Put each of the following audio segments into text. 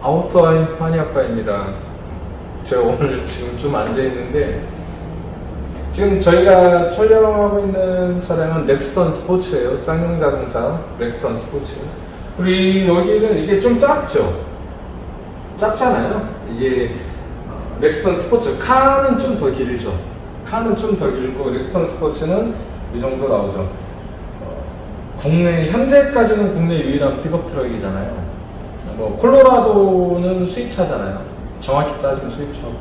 아우터 한의학과입니다. 제가 오늘 지금 좀 앉아있는데, 지금 저희가 촬영하고 있는 차량은 렉스턴 스포츠예요. 쌍용 자동차 렉스턴 스포츠. 그리고 여기는 이게 좀 작죠? 작잖아요. 이게 어, 렉스턴 스포츠 카는 좀 더 길죠. 카는 좀 더 길고 렉스턴 스포츠는 이 정도 나오죠. 어, 국내 현재까지는 국내 유일한 픽업 트럭이잖아요. 뭐 콜로라도는 수입차잖아요. 정확히 따지면 수입차고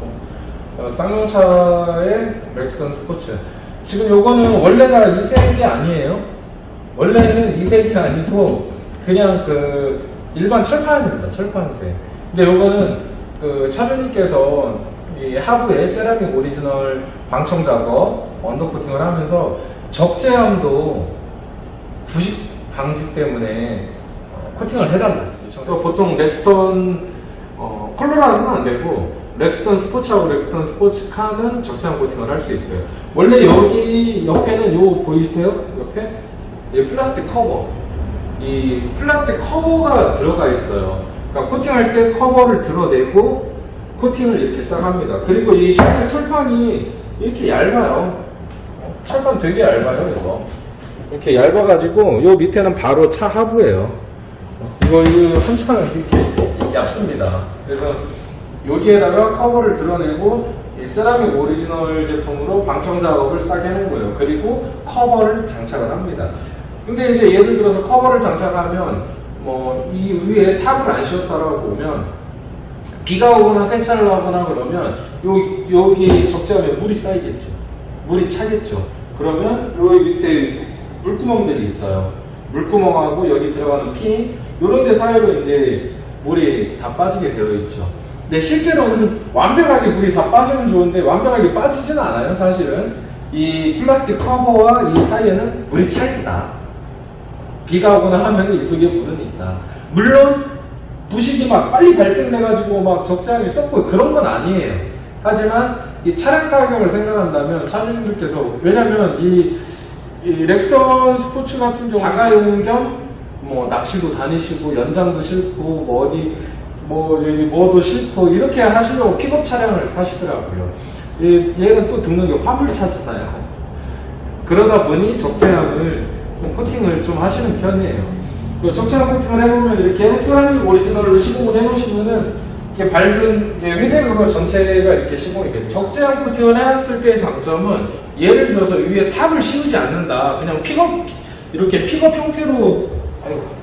어, 쌍용차의 렉스턴 스포츠. 지금 요거는 원래가 이 색이 아니에요. 원래는 이 색이 아니고 그냥 그 일반 철판입니다. 철판색. 근데 요거는 그 차주님께서 이 하부에 세라믹 오리지널 방청 작업 언더 코팅을 하면서 적재함도 부식 방지 때문에 어, 코팅을 해달라. 요청을 보통 렉스턴 어, 컬러라는 안 되고 렉스턴 스포츠하고 렉스턴 스포츠카는 적재함 코팅을 할 수 있어요. 원래 여기 옆에는 요 보이세요? 옆에 이 플라스틱 커버. 이 플라스틱 커버가 들어가 있어요. 그러니까 코팅할 때 커버를 드러내고 코팅을 이렇게 싹 합니다. 그리고 이 실제 철판이 이렇게 얇아요. 어, 철판 되게 얇아요, 이거. 이렇게 얇아가지고 요 밑에는 바로 차 하부예요. 어, 이거 이거 한참 이렇게 얇습니다. 그래서 여기에다가 커버를 드러내고 이 세라믹 오리지널 제품으로 방청 작업을 싸게 해놓은 거예요. 그리고 커버를 장착을 합니다. 근데 이제 예를 들어서 커버를 장착하면 뭐 이 위에 탑을 안 씌웠다라고 보면 비가 오거나 세차를 하거나 그러면 여기, 여기 적재함에 물이 쌓이겠죠. 물이 차겠죠. 그러면 여기 밑에 물구멍들이 있어요. 물구멍하고 여기 들어가는 핀 이런 데 사이로 이제 물이 다 빠지게 되어 있죠. 근데 실제로는 완벽하게 물이 다 빠지면 좋은데 완벽하게 빠지지는 않아요. 사실은 이 플라스틱 커버와 이 사이에는 물이 차 있다. 비가 오거나 하면 이 속에 물은 있다. 물론 부식이 막 빨리 발생돼가지고 막 적재함이 썩고 그런 건 아니에요. 하지만 이 차량 가격을 생각한다면 차주님들께서 왜냐면 이, 이 렉스턴 스포츠 같은 경우 자가용 겸뭐 낚시도 다니시고 연장도 싫고 뭐 어디 뭐 여기 뭐도 싫고 이렇게 하시려고 픽업 차량을 사시더라고요. 이- 얘는 또게 화물차잖아요. 그러다 보니 적재함을 좀 코팅을 좀 하시는 편이에요. 그 적재함 코팅을 해보면 이렇게 세라믹 오리지널로 시공을 해놓으시면은 이렇게 밝은 이게 회색으로 전체가 이렇게 시공이 돼요. 적재함 코팅을 해놨을 때의 장점은 예를 들어서 위에 탑을 씌우지 않는다. 그냥 픽업 이렇게 픽업 형태로 아이고.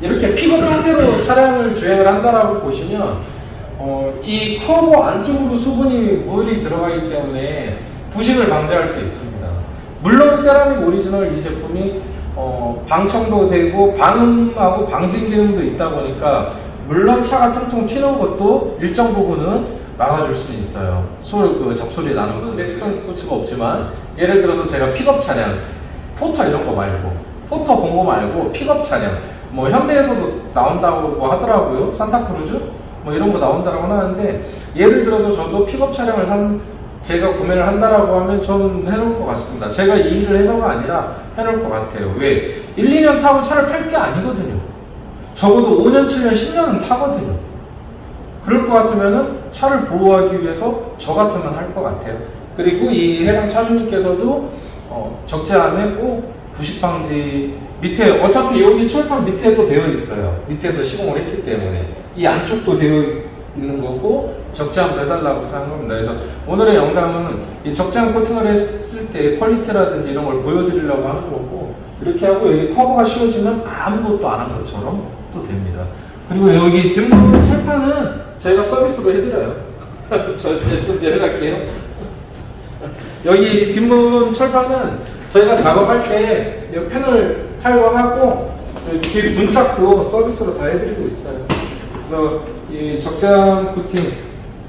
이렇게 픽업 형태로 차량을 주행을 한다라고 보시면 어, 이 커버 안쪽으로 수분이 물이 들어가기 때문에 부식을 방지할 수 있습니다. 물론 세라믹 오리지널 이 제품이 어, 방청도 되고 방음하고 방진 기능도 있다 보니까 물론 차가 통통 튀는 것도 일정 부분은 막아줄 수 있어요. 소리 그 잡소리 나는 건 넥스턴 스포츠가 없지만 예를 들어서 제가 픽업 차량 포터 이런 거 말고 포터 공고 말고 픽업 차량 뭐 현대에서도 나온다고 뭐 하더라고요. 산타크루즈? 뭐 이런 거 나온다라고 하는데 예를 들어서 저도 픽업 차량을 산 제가 구매를 한다라고 하면 저는 해놓을 것 같습니다. 제가 이 일을 해서가 아니라 해놓을 것 같아요. 왜? 1, 2년 타고 차를 팔 게 아니거든요 적어도 5년 7년 10년은 타거든요 그럴 것 같으면은 차를 보호하기 위해서 저 같으면 할 것 같아요. 그리고 이 해당 차주님께서도 어, 적재함에 꼭 부식 방지 밑에 어차피 여기 철판 밑에도 되어 있어요. 밑에서 시공을 했기 때문에 이 안쪽도 되어 있는 거고 적재함 해달라고 생각합니다 그래서 오늘의 영상은 이 적재함 코팅을 했을 때 퀄리티라든지 이런 걸 보여드리려고 하는 거고 이렇게 하고 여기 커버가 씌워지면 아무것도 안 한 것처럼 또 됩니다. 그리고 여기 뒷문 철판은 저희가 서비스로 해드려요. 저 이제 좀 내려갈게요. 여기 뒷문 철판은 저희가 작업할 때이 펜을 탈거하고 여기 뒤 문짝도 서비스로 다 해드리고 있어요. 그래서 이 적장 코팅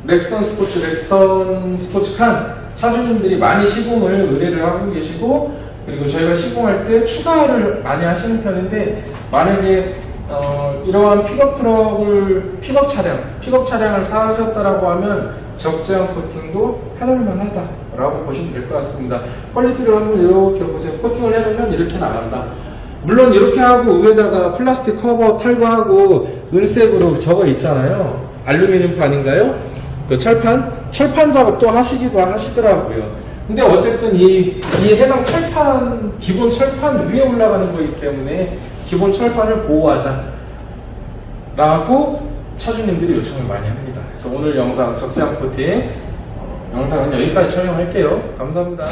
렉스턴 스포츠, 렉스턴 스포츠 칸 차주님들이 많이 시공을 의뢰를 하고 계시고 그리고 저희가 시공할 때 추가를 많이 하시는 편인데 만약에 어, 이러한 픽업 트럭을 픽업 차량, 픽업 차량을 사셨다라고 하면 적재함 코팅도 해놓을만 하다라고 보시면 될 것 같습니다. 퀄리티를 한번 이렇게 보세요. 코팅을 해놓으면 이렇게 나간다. 물론 이렇게 하고 위에다가 플라스틱 커버 탈거하고 은색으로 적어 있잖아요. 알루미늄 판인가요? 그 철판? 철판 작업 또 하시기도 하시더라고요. 근데 어쨌든 이, 이 해당 철판, 기본 철판 위에 올라가는 거기 때문에 기본 철판을 보호하자. 라고 차주님들이 요청을 많이 합니다. 그래서 오늘 영상 적재한 코팅 영상은 여기까지 촬영할게요. 감사합니다.